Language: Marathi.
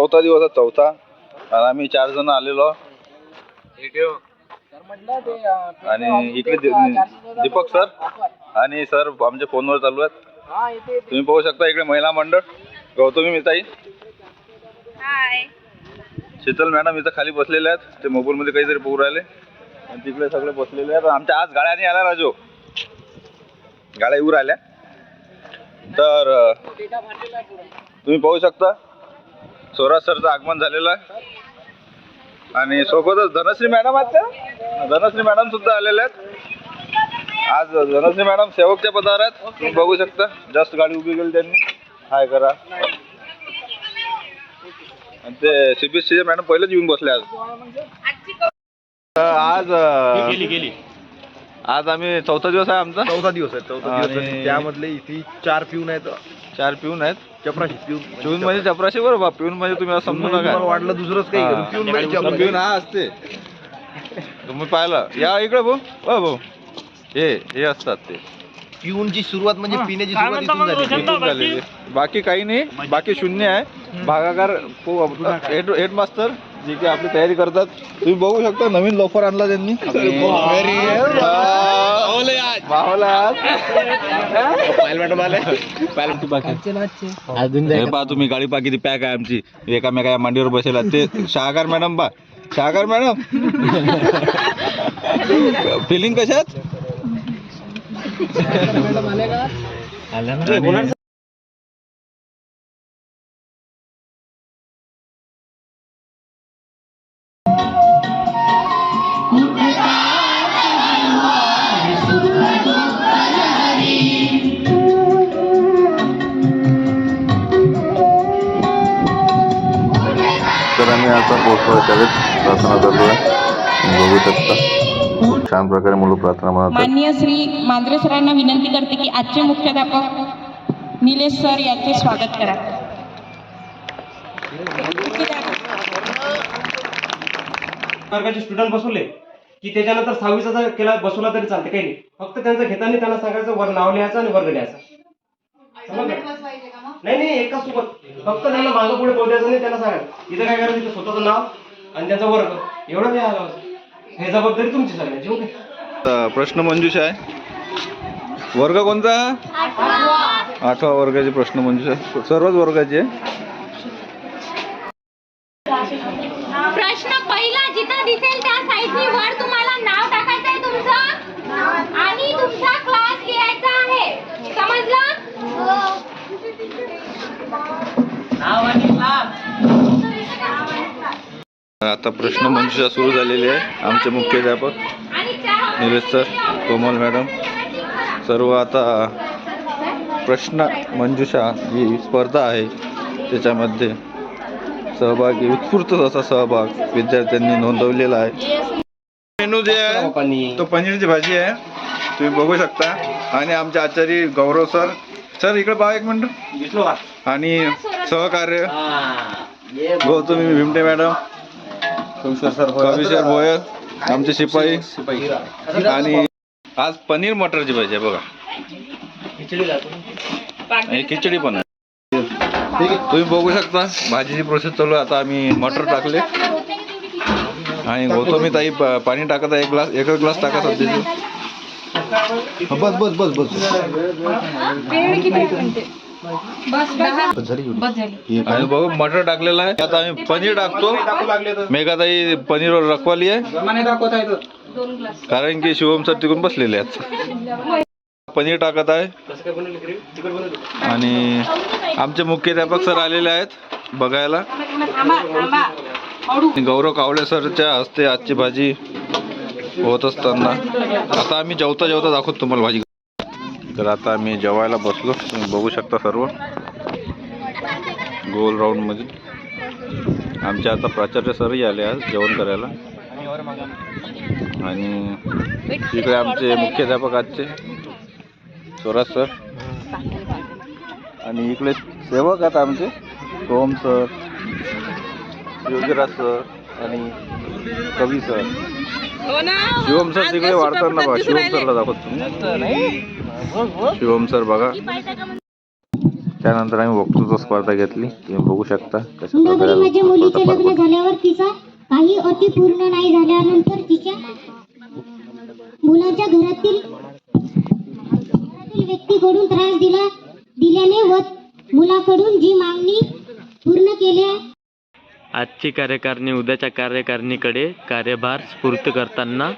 चौथा दिवस आहे चौथा. आणि आम्ही चार जण आलेलो. आणि इकडे दि- दीपक सर आणि सर आमच्या फोनवर चालू आहेत. तुम्ही पाहू शकता इकडे महिला मंडळ. गौतमी मिताई. हाय शीतल मॅडम इथं खाली बसलेले आहेत. ते मोबाईलमध्ये काहीतरी पोहू राहिले. आणि तिकडे सगळे बसलेले आहेत. आमच्या आज गाड्या नाही आल्या राजू. गाड्या येऊ राहिल्या. तर अं, तुम्ही पाहू शकता. स्वराज सरचं आगमन झालेलं आहे. आणि सोबतच धनश्री मॅडम आहेत त्या. धनश्री मॅडम सुद्धा आलेल्या आहेत. आज धनश्री मॅडम सेवकच्या पदावर आहेत. तुम्ही बघू शकता. जास्त गाडी उभी केली त्यांनी. हाय करा. आणि ते सीबीएससीचे मॅडम पहिलेच येऊन बसले आज. आज गेली. गेली आज आम्ही चौथा दिवस आहे आमचा. चौथा दिवस आहे चौथा दिवस आणि-. त्यामधले इथे चार पिऊन आहेत. चार पिऊन आहेत. चपराशी पिऊन. पिऊन म्हणजे चपराशी बरोबर पिऊन म्हणजे तुम्ही असं समजू तुम्हाला नका. वाटलं दुसरंच काही हा. पिऊन म्हणजे चपराशी. पिऊन हा असते. तुम्ही पाहिलं. या इकडे भाऊ. हो भाऊ. हे हे असतात ते. पिऊनची सुरुवात म्हणजे पिण्याची सुरुवात इथून झाली. इथून झालेली. बाकी काही नाही. बाकी शून्य आहे. भागाकार हेड हेडमास्टर जे की आपली तयारी करतात. तुम्ही बघू शकता नवीन लोफर आणला त्यांनी. हे पहा तुम्ही गाडी पहा किती पॅक आहे आमची. एकामेका मांडीवर बसेला ते शाहकार मॅडम पा शाहकार मॅडम? फिलिंग कशात? आता पोहोचलो शाळेत प्रार्थना चालू आहे बघू शकता. छान प्रकारे मुलं प्रार्थना म्हणतात. माननीय श्री मांजरे सरांना विनंती करते की आजचे मुख्याध्यापक निलेश सर यांचे स्वागत करा. वर्गाचे स्टुडंट बसवले की त्याच्यानंतर सहावीचा जर केला बसवला तरी चालते. काही नाही. फक्त त्यांचं घेताना त्यांना सांगायचं वर नाव लिहायचं आणि वर्ग लिहायचा. समजलं? नाही नाही एका सोबत. फक्त त्यांना मागं पुढे बोल द्यायचं नाही त्यांना सांगायचं इथं काय करायचं? इथं स्वतःचं नाव आणि त्यांचा वर्ग. एवढं लिहायला लावायचं. हे जबाबदारी तुमची सगळ्यांची ओके आता प्रश्न मंजुषा आहे. वर्ग कोणता? आठवा वर्गाची प्रश्न मंजुषा. सर्वच वर्गाची आहे प्रश्न पहिला जिथं दिसेल त्या साईडनी वर तुम्हाला नाव टाकायचं आहे तुमचं आणि तुमचा क्लास लिहायचा आहे समजलं आता प्रश्न मंजुषा सुरू झालेली आहे. आमचे मुख्याध्यापक निलेश सर कोमल मॅडम. सर्व आता प्रश्न मंजुषा जी स्पर्धा आहे त्याच्यामध्ये सहभागी उत्स्फूर्त असा सहभाग विद्यार्थ्यांनी नोंदवलेला आहे. मेनू जे आहे तो पनीरची भाजी आहे. तुम्ही बघू शकता. आणि आमचे आचार्य गौरव सर. सर इकडे पहा एक मिनिट. आणि सहकार्य. गौतमी भीमटे मॅडम. कविशर भोयर आमचे शिपाई. आणि आज पनीर मटरची भाजी आहे बघा आणि खिचडी पण आहे. तुम्ही बघू शकता भाजीची प्रोसेस चालू आहे. आता आम्ही मटर टाकले. आणि गौतमी ताई प- पाणी टाकत आहे. एक ग्लास एकच ग्लास टाकत होते. बस बस बस बस. आणि बघू मटर टाकलेलं आहे. आता आम्ही पनीर टाकतो. मेघाताई पनीरवर रखवाली आहे. कारण की शिवम सर तिकडून बसलेले आहेत. पनीर टाकत आहे. आणि आमचे मुख्याध्यापक सर आलेले आहेत बघायला. गौरव कावळे सरच्या हस्ते आजची भाजी होत असताना. आता आम्ही जेवता जेवता दाखवतो तुम्हाला भाजी. तर आता आम्ही जेवायला बसलो. तुम्ही बघू शकता सर्व. गोल राऊंडमध्ये. आमचे आता प्राचार्य सरही आले आज जेवण करायला. आणि इकडे आमचे मुख्याध्यापक आजचे. स्वराज सर आणि इकडे सेवक आहेत आमचे. सोम सर योगीराज सर आणि कवी सर शिवम सर तिकडे वाढताना बघा. शिवम सरला दाखवत. तुम्ही शिवम सर बघा. त्यानंतर आम्ही वक्तृत्व स्पर्धा घेतली. तुम्ही बघू शकता कशा माझ्या मुलीचे लग्न. झाल्यावर तिचा काही अटी पूर्ण नाही झाल्यानंतर तिच्या मुलाच्या घरातील घरातील व्यक्तीकडून त्रास दिला दिल्याने व मुलाकडून जी मागणी पूर्ण केल्या. आजची कार्यकारिणी उद्याच्या कार्यकारिणीकडे कार्यभार स्फूर्त करताना